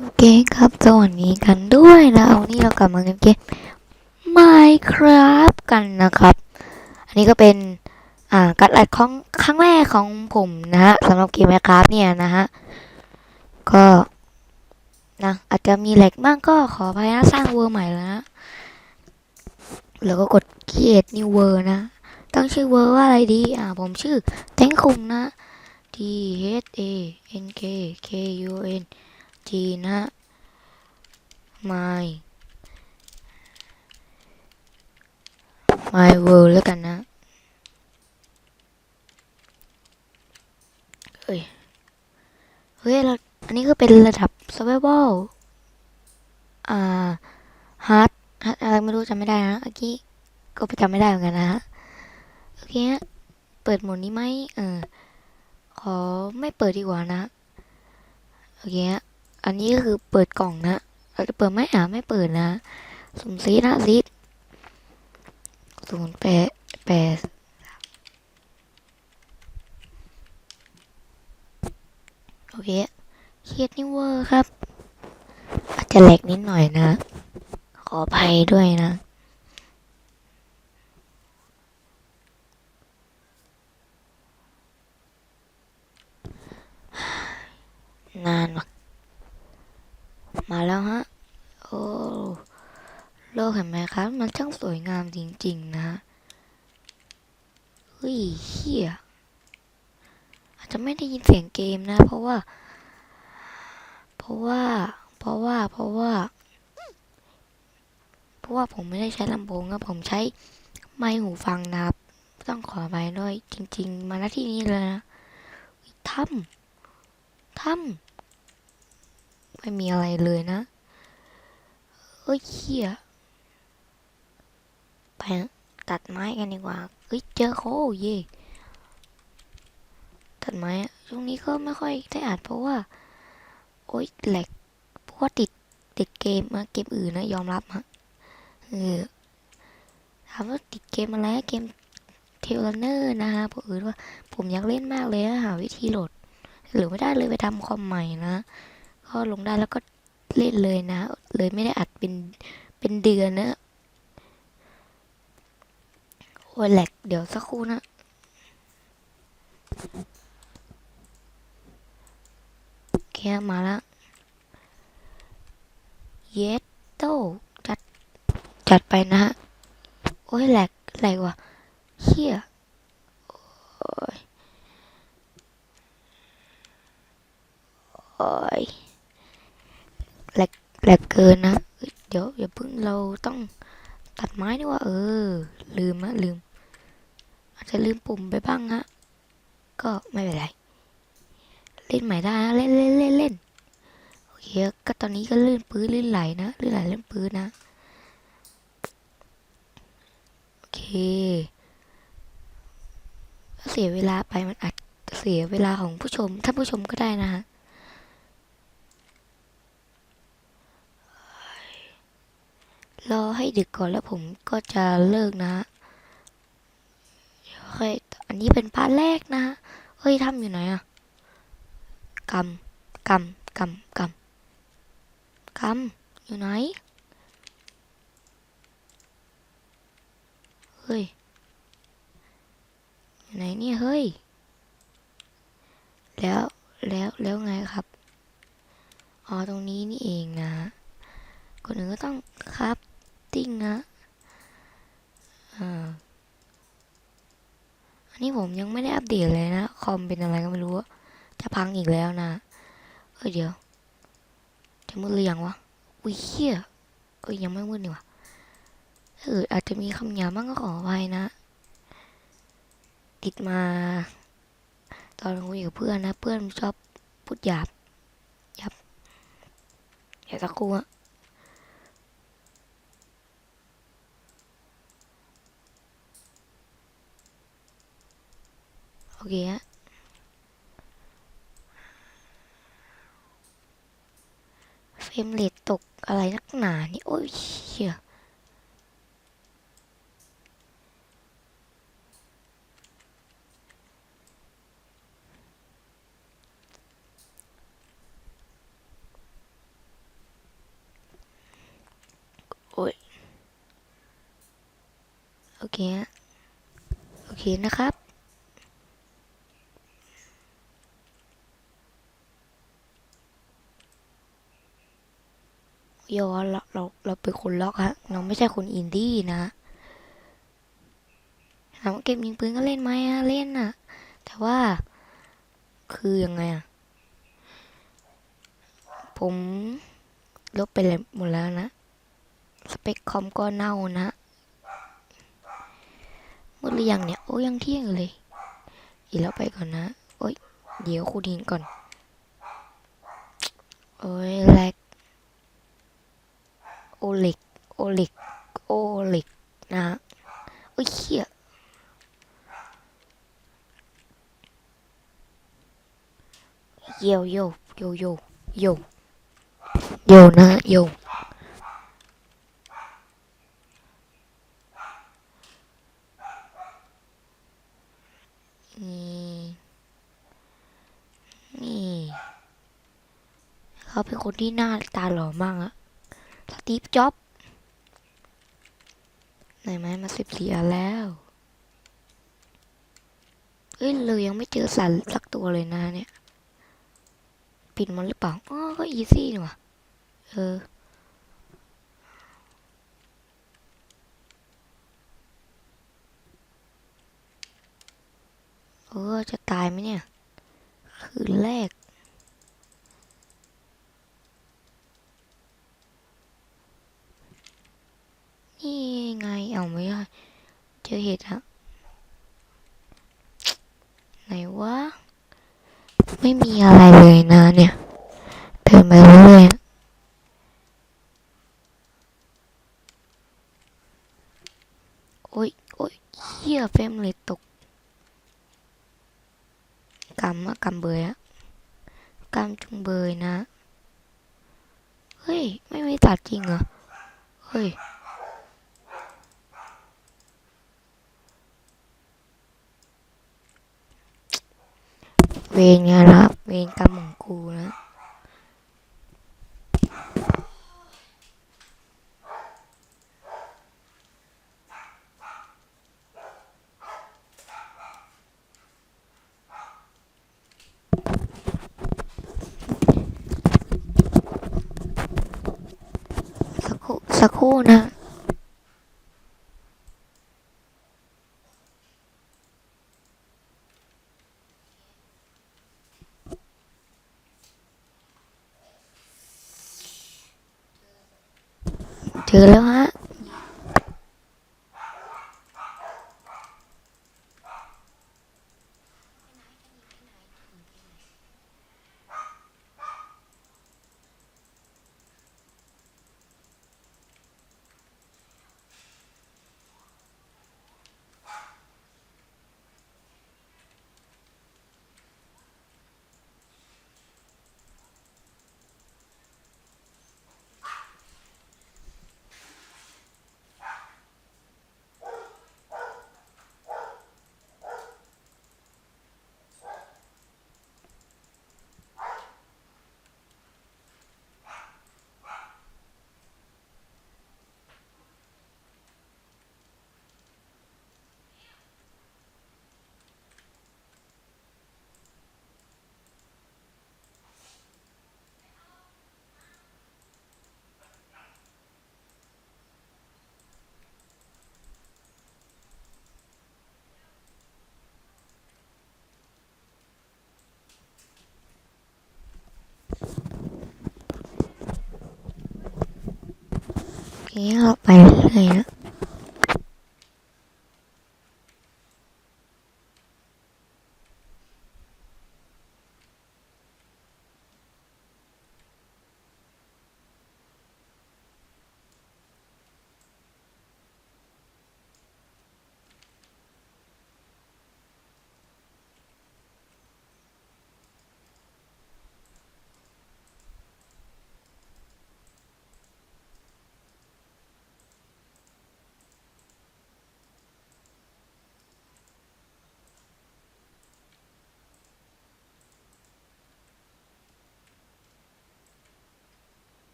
โอเคครับสวัสดีกันด้วยนะวันนี้เรากลับมาเกันเกม Minecraft กันนะครับ อันนี้ก็เป็นอ่าการอัดของครั้งแรกของผมนะฮะสำหรับเกม Minecraft เนี่ยนะฮะก็นะอาจจะมีแหลกบ้างก็ขออภัยนะสร้างเวอร์ใหม่แล้วนะแล้วก็กด create new world นะตั้งชื่อเวอร์ว่าอะไรดี อ่าผมชื่อแตงคุงนะ T H A N K K U N G นะ my my world แล้วกันนะเฮ้ย เฮ้ย อันนี้ก็เป็นระดับ survival อ่า hard hard อะไรไม่รู้จำไม่ได้นะเมื่อกี้ก็จำไม่ได้เหมือนกันนะฮะ โอเคฮะ เปิดโหมดนี้ไหมเออขอไม่เปิดดีกว่านะ โอเคฮะ อันนี้ก็คือเปิดกล่องนะเราจะเปิดไหมอ่าไม่เปิดนะสุ่มซีนะซีดศูนย์แปดแปดโอเคเครียดนิเวอร์ครับ อาจจะแหลกนิดหน่อยนะ ขออภัยด้วยนะ นานว่ะมาแล้วฮะ โอ้ โลกเห็นไหมครับ มันช่างสวยงามจริง ๆ นะเฮ้ยเฮียอาจจะไม่ได้ยินเสียงเกมนะ เพราะว่า เพราะว่า เพราะว่า เพราะว่า เพราะว่าผมไม่ได้ใช้ลำโพงนะผมใช้ไมค์หูฟังนะครับ ต้องขอไปด้วย จริง ๆ มาณที่นี้เลยนะถ้ำถ้ำไม่มีอะไรเลยนะเอ้ยเขี้ย ตัดไม้กันดีกว่าเอ้ยเจอโคเย่ตัดไม้ช่วงนี้ก็ไม่ค่อยได้อัดเพราะว่า โอ๊ยแหลกเพราะว่าติดติดเกมอะเกมอื่นนะยอมรับฮะเออถามว่าติดเกมอะไรเกมเทเลเนอร์นะฮะผมอื่นว่าผมอยากเล่นมากเลยอะหาวิธีโหลด หรือไม่ได้เลยไปทำคอมใหม่นะก็ลงได้แล้วก็เล่นเลยนะ เลยไม่ได้อัดเป็นเป็นเดือนนะ โอ้ยแหลกเดี๋ยวสักครู่นะ โอเคมาแล้ว เยสโตจัด จัดไปนะฮะ โอ้ยแหลกแหลกว่ะเชี่ยโอ้ย โอ้ยแหลกเกินนะ เดี๋ยวอย่าเพิ่งเราต้องตัดไม้ดีกว่าเออ ลืมนะลืม จะลืมปุ่มไปบ้างฮะ ก็ไม่เป็นไร เล่นใหม่ได้นะ เล่นเล่นเล่นเล่นโอเคก็ตอนนี้ก็ลื่นปื้นลื่นไหลนะ ลื่นไหลลื่นปื้นนะ โอเคเสียเวลาไปมันอาจเสียเวลาของผู้ชมท่าผู้ชมก็ได้นะฮะรอให้ดึกก่อนแล้วผมก็จะเลิกนะฮะ เดี๋ยวค่อยอันนี้เป็นพาร์ทแรกนะเฮ้ยทำอยู่ไหนอะกำกำกำกำกำอยู่ไหน เฮ้ยอยู่ไหนเนี่ยเฮ้ย แล้วแล้วแล้วไงครับ อ๋อตรงนี้นี่เองนะฮะคนอื่นก็ต้องครับติ้งนะอ่า อันนี้ผมยังไม่ได้อัปเดตเลยนะ คอมเป็นอะไรก็ไม่รู้อะจะพังอีกแล้วนะ เอ้ยเดี๋ยว จะมืดหรือยังวะ อุ้ยเฮียเอ้ยยังไม่มืดนี่วะเอออาจจะมีคำหยาบบ้างก็ขออภัยนะ ติดมา ตอนคุยกับเพื่อนนะ เพื่อนชอบพูดหยาบหยาบอย่าสักครู่อะ โอเคฮะเฟรมเรทตกอะไรนักหนานี่ โอ้ยเชี่ยโอ้ย โอเคฮะ โอเคนะครับ โยเราเราเราเป็นคนล็อกฮะ เราไม่ใช่คนอินดี้นะถามว่าเกมยิงปืนก็เล่นไหมอะเล่นอะแต่ว่าคือยังไงอะผมลบไปเลยหมดแล้วนะ สเปคคอมก็เน่านะหมดหรือยังเนี่ย โอ้ยังเที่ยงเลย อีกแล้วไปก่อนนะ โอ้ย เดี๋ยวคูดินก่อน โอ้ยแลก เล็กโอเล็กโอเล็กนะโอ้ยเขี้ยเยวโยโยโยโยโยนะโยนี่นี่ เขาเป็นคนที่หน้าตาหล่อมากอะ ตีฟจ็อบไหนไหมมาสิบสี่อันแล้วเอ้ยเลยยังไม่เจอสัตว์สักตัวเลยนะเนี่ย ปิดมันหรือเปล่าอ๋อก็อีซี่นี่ว่ะเออเออจะตายไหมเนี่ย คืนแรก นี่ไงเอาไม่ได้เจอเห็ดอะไหนวะไม่มีอะไรเลยนะเนี่ยเดินไปเรื่อยโอ๊ยโอ๊ยเหี้ยเฟมเลยตกกำอะกำเบยอะกำจุงเบยนะ เฮ้ย ไม่มีตัดจริงเหรอ เฮ้ย เวรไงล่ะเวรกรรมของกูนะ สักครู่สักครู่นะ เจอแล้วฮะโ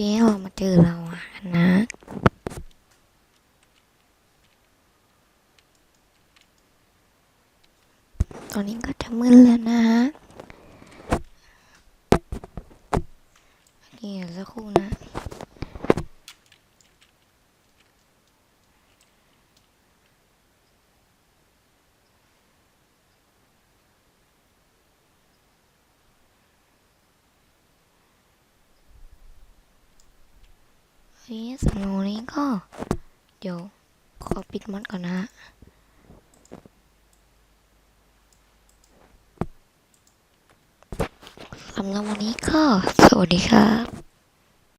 เรามาเจอเราอะนะ ตอนนี้ก็จะมืดแล้วนะฮะนี่สักครู่นะ เคสำหรับวันนี้ก็ เดี๋ยวขอปิดมอดก่อนนะฮะสำหรับวันนี้ก็ สวัสดีครับ